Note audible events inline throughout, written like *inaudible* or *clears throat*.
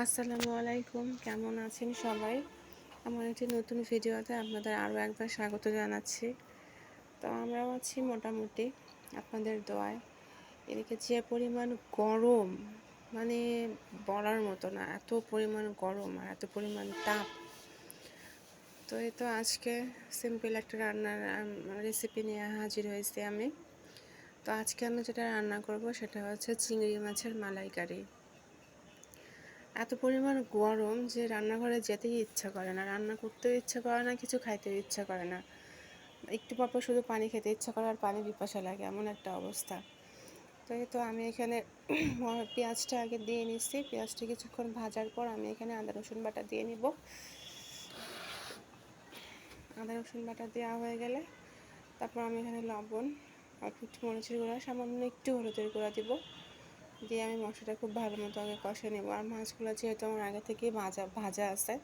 আসসালামু আলাইকুম, কেমন আছেন সবাই? আমার একটি নতুন ভিডিওতে আপনাদের আরও একবার স্বাগত জানাচ্ছি। তো আমরাও আছি মোটামুটি আপনাদের দোয়ায়। এদিকে যে পরিমাণ গরম মানে বলার মতো না, এত পরিমাণ গরম আর এত পরিমাণ তাপ। তো এই তো আজকে সিম্পল একটা রান্নার রেসিপি নিয়ে হাজির হয়েছি আমি। তো আজকে আমি যেটা রান্না করব সেটা হচ্ছে চিংড়ি মাছের মালাইকারি। এত পরিমাণ গরম যে রান্নাঘরে যেতেই ইচ্ছা করে না, রান্না করতেও ইচ্ছা করে না, কিছু খাইতেও ইচ্ছা করে না। একটু পর শুধু পানি খেতে ইচ্ছা করে আর পানি বিপাসা লাগে, এমন একটা অবস্থা। তো এই তো আমি এখানে *clears throat* পেঁয়াজটা আগে দিয়ে নিচ্ছি। পেঁয়াজটা কিছুক্ষণ ভাজার পর আমি এখানে আদা, রসুন বাটা দিয়ে নিব। আদা, রসুন বাটা দেওয়া হয়ে গেলে তারপর আমি এখানে লবণ, আর একটু মরিচের গুঁড়া, সামান্য একটু হলুদের গুঁড়া দিব। দিয়ে আমি মশলাটা খুব ভালো মতো আগে কষে নেব। আর মাছগুলো যেহেতু আমার আগে থেকেই ভাজা ভাজা আছে,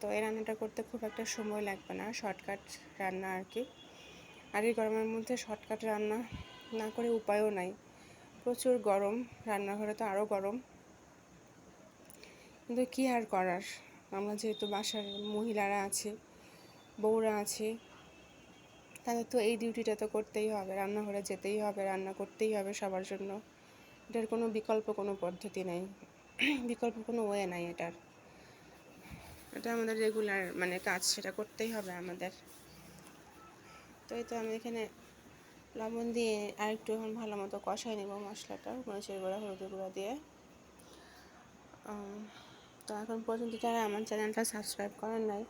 তো এই রান্নাটা করতে খুব একটা সময় লাগবে না, শর্টকাট রান্না আর কি। আর এই গরমের মধ্যে শর্টকাট রান্না না করে উপায়ও নাই। প্রচুর গরম, রান্নাঘরে তো আরও গরম। কিন্তু কী আর করার? আমরা যেহেতু বাসার মহিলারা আছে, বউরা আছে তাদের তো এই ডিউটিটা তো করতেই হবে। রান্নাঘরে যেতেই হবে, রান্না করতেই হবে সবার জন্য। এটার কোনো বিকল্প কোনো পদ্ধতি নেই। বিকল্প কোনো ওয়ে নাই এটার। এটা আমাদের রেগুলার মানে কাজ, সেটা করতেই হবে আমাদের। তো এই তো আমি এখানে লবণ দিয়ে আর একটু এখন ভালো মতো কষাই নেব মশলাটা, মরিচের গুঁড়া, হলুদের গুঁড়া দিয়ে। তো এখন পর্যন্ত যারা আমার চ্যানেলটা সাবস্ক্রাইব করেন নাই,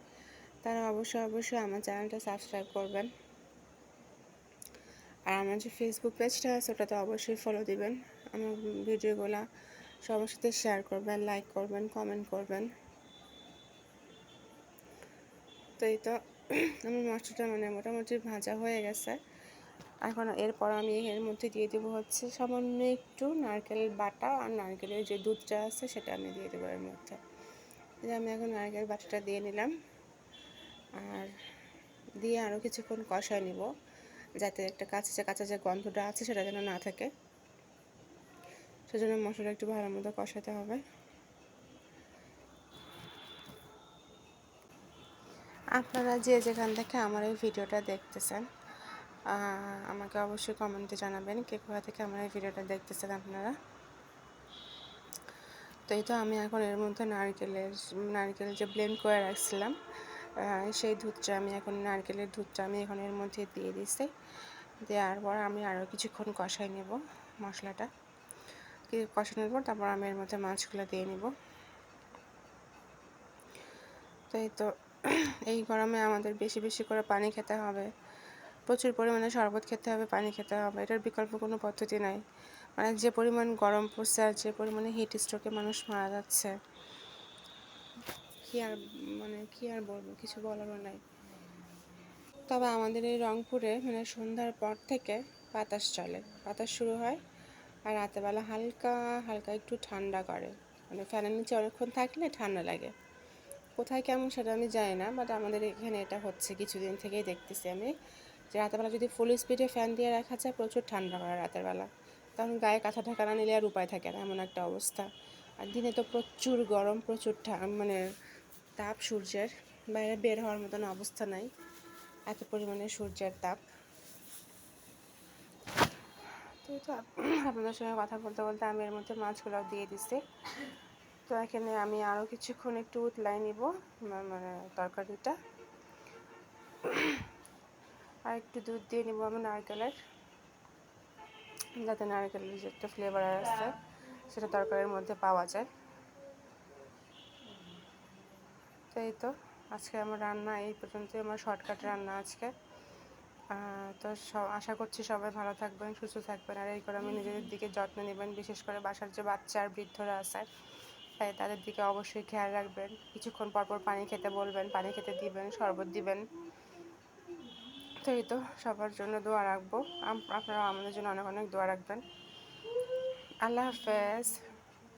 তারা অবশ্যই অবশ্যই আমার চ্যানেলটা সাবস্ক্রাইব করবেন। আর আমার যে ফেসবুক পেজটা আছে, ওটাতে অবশ্যই ফলো দিবেন। আমার ভিডিওগুলো সবার সাথে শেয়ার করবেন লাইক করবেন কমেন্ট করবেন। তো এই তো, আমার মশলাটা মানে মোটামুটি ভাজা হয়ে গেছে। এখন এরপর আমি এর মধ্যে দিয়ে দেবো হচ্ছে সামান্য একটু নারকেল বাটা আর নারকেলের যে দুধটা আছে সেটা আমি দিয়ে দেবো এর মধ্যে। আমি এখন নারকেল বাটাটা দিয়ে নিলাম। আর দিয়ে আরও কিছুক্ষণ কষায় নিব, যাতে একটা কাঁচা যে কাঁচা যে গন্ধটা আছে সেটা যেন না থাকে। সেজন্য মশলা একটু ভালো মতো কষাতে হবে। আপনারা যে যেখান থেকে আমার এই ভিডিওটা দেখতেছেন আমাকে অবশ্যই কমেন্টে জানাবেন কে কোথা থেকে আমার এই ভিডিওটা দেখতেছেন আপনারা। তো এই তো আমি এখন এর মধ্যে নারকেলের নারকেল যে ব্লেন্ড করে রাখছিলাম সেই দুধটা আমি এখন, নারকেলের দুধটা আমি এখন এর মধ্যে দিয়ে দিচ্ছি দেওয়ার পর আমি আরও কিছুক্ষণ কষাই নেব মশলাটা। কষানোর পর তারপর আমি এর মধ্যে মাছগুলো দিয়ে নিব। তো এই তো, এই গরমে আমাদের বেশি বেশি করে পানি খেতে হবে। প্রচুর পরিমাণে শরবত খেতে হবে, পানি খেতে হবে, এটার বিকল্প কোনো পদ্ধতি নাই। মানে যে পরিমাণ গরম পড়ছে আর যে পরিমাণে হিট স্ট্রোকে মানুষ মারা যাচ্ছে, কী আর মানে কী আর বলব, কিছু বলারও নাই। তবে আমাদের এই রংপুরে মানে সন্ধ্যার পর থেকে বাতাস চলে। বাতাস শুরু হয় আর রাতেরবেলা হালকা হালকা একটু ঠান্ডা করে। মানে ফ্যানের নিচে অনেকক্ষণ থাকলে ঠান্ডা লাগে। কোথায় কেমন সেটা আমি জানি না বাট আমাদের এখানে এটা হচ্ছে। কিছুদিন থেকেই দেখতেছি আমি যে রাতেরবেলা যদি ফুল স্পিডে ফ্যান দিয়ে রাখা যায়, প্রচুর ঠান্ডা করে রাতের বেলা তখন গায়ে কাঁথা ঢাকা না নিলে আর উপায় থাকে না, এমন একটা অবস্থা। আর দিনে তো প্রচুর গরম, প্রচুর মানে তাপ সূর্যের। বাইরে বের হওয়ার মতন অবস্থা নাই। এত পরিমাণে সূর্যের তাপ। তো আপনাদের সঙ্গে কথা বলতে বলতে আমি এর মধ্যে মাছগুলো দিয়ে দিচ্ছি তো এখানে আমি আরও কিছুক্ষণ একটু উতলাই নিব মানে তরকারিটা। আর একটু দুধ দিয়ে নিব আমি নারকেলের, যাতে নারকেলের যে একটা ফ্লেভার আছে, সেটা তরকারির মধ্যে পাওয়া যায়। তো এই তো, আজকে আমার রান্না এই পর্যন্তই, আমার শর্টকাট রান্না আজকে। তো আশা করছি সবাই ভালো থাকবেন সুস্থ থাকবেন। আর এই করে আমি নিজেদের দিকে যত্ন নেবেন বিশেষ করে বাসার যে বাচ্চা আর বৃদ্ধরা আছে তাই তাদের দিকে অবশ্যই খেয়াল রাখবেন। কিছুক্ষণ পরপর পানি খেতে বলবেন পানি খেতে দিবেন শরবত দিবেন। তো এই তো সবার জন্য দোয়া রাখব। আপনারা আমাদের জন্য অনেক অনেক দোয়া রাখবেন। আল্লাহ হাফেজ।